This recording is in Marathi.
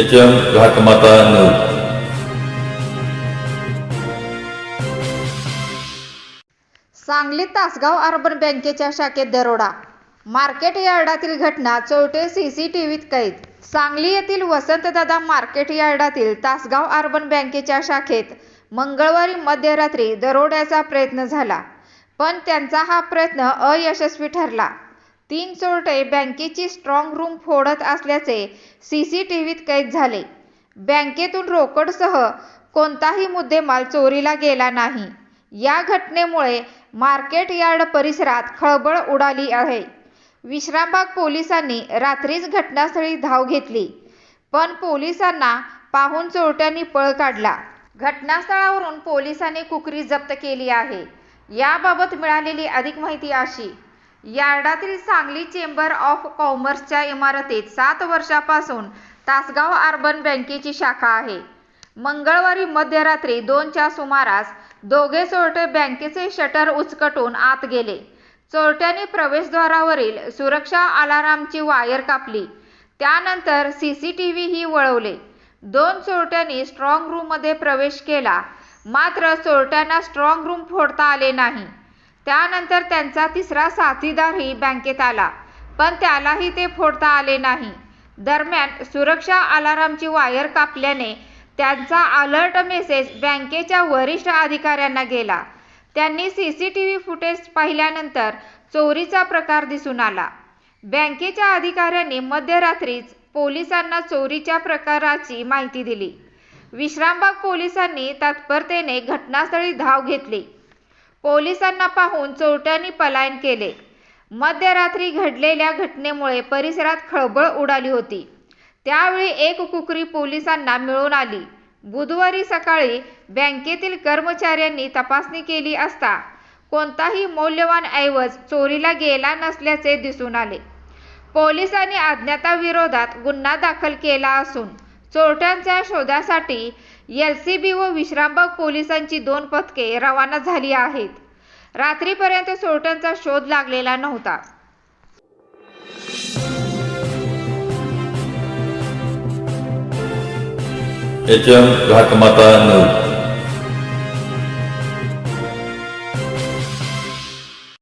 H M Ghatmata news Sangli Tasgaon urban बँकेच्या शाखेत दरोडा. मार्केट यार्डातील घटना चोरटे सीसीटीव्हीत कैद. सांगली येथील वसंतदादा मार्केट यार्डातील तासगाव अर्बन बँकेच्या शाखेत मंगळवारी मध्यरात्री दरोड्याचा प्रयत्न झाला. पण त्यांचा हा प्रयत्न अयशस्वी ठरला. तीन चोरटे बँकेची स्ट्रॉंग रूम फोडत असल्याचे सीसीटीव्हीत कैद झाले. बँकेतून रोकडसह कोणताही मुद्देमाल चोरीला गेला नाही. या घटनेमुळे मार्केट यार्ड परिसरात खळबळ उडाली आहे. विश्रामबाग पोलिसांनी रात्रीच घटनास्थळी धाव घेतली पण पोलिसांना पाहून चोरट्यांनी पळ काढला. घटनास्थळावरून पोलिसांनी कुकरी जप्त केली आहे. याबाबत मिळालेली अधिक माहिती अशी यार्डातील सांगली चेंबर ऑफ कॉमर्सच्या इमारतीत सात वर्षापासून तासगाव अर्बन बँकेची शाखा आहे. मंगळवारी मध्यरात्री दोनच्या सुमारास दोघे चोरटे बँकेचे शटर उचकटून आत गेले. चोरट्यांनी प्रवेशद्वारावरील सुरक्षा अलारामची वायर कापली. त्यानंतर सी सी टी व्हीही वळवले. दोन चोरट्यांनी स्ट्रॉंग रूममध्ये प्रवेश केला. मात्र चोरट्यांना स्ट्रॉंग रूम फोडता आले नाही. त्यानंतर त्यांचा तिसरा साथीदारही बँकेत आला पण त्यालाही ते फोडता आले नाही. दरम्यान सुरक्षा अलारामची वायर कापल्याने त्यांचा अलर्ट मेसेज बँकेच्या वरिष्ठ अधिकाऱ्यांना गेला. त्यांनी C C T V footage पाहिल्यानंतर चोरीचा प्रकार दिसून आला. बँकेच्या अधिकाऱ्यांनी मध्यरात्रीच पोलिसांना चोरीच्या प्रकाराची माहिती दिली. विश्रामबाग पोलिसांनी तत्परतेने घटनास्थळी धाव घेतली. पोलिसांना पाहून चोरट्यांनी पलायन केले. मध्यरात्री घडलेल्या घटनेमुळे परिसरात खळबळ उडाली होती. त्यावेळी एक कुकरी पोलिसांना मिळून आली. बुधवारी सकाळी बँकेतील कर्मचाऱ्यांनी तपासणी केली असता कोणताही मौल्यवान ऐवज चोरीला गेला नसल्याचे दिसून आले. पोलिसांनी अज्ञाताविरोधात गुन्हा दाखल केला असून चोरट्यांच्या शोधासाठी एलसीबी व विश्रामबाग पोलिसांची दोन पथके रवाना झाली आहेत. रात्रीपर्यंत चोरट्यांचा शोध लागलेला नव्हता. H M Ghatmata news.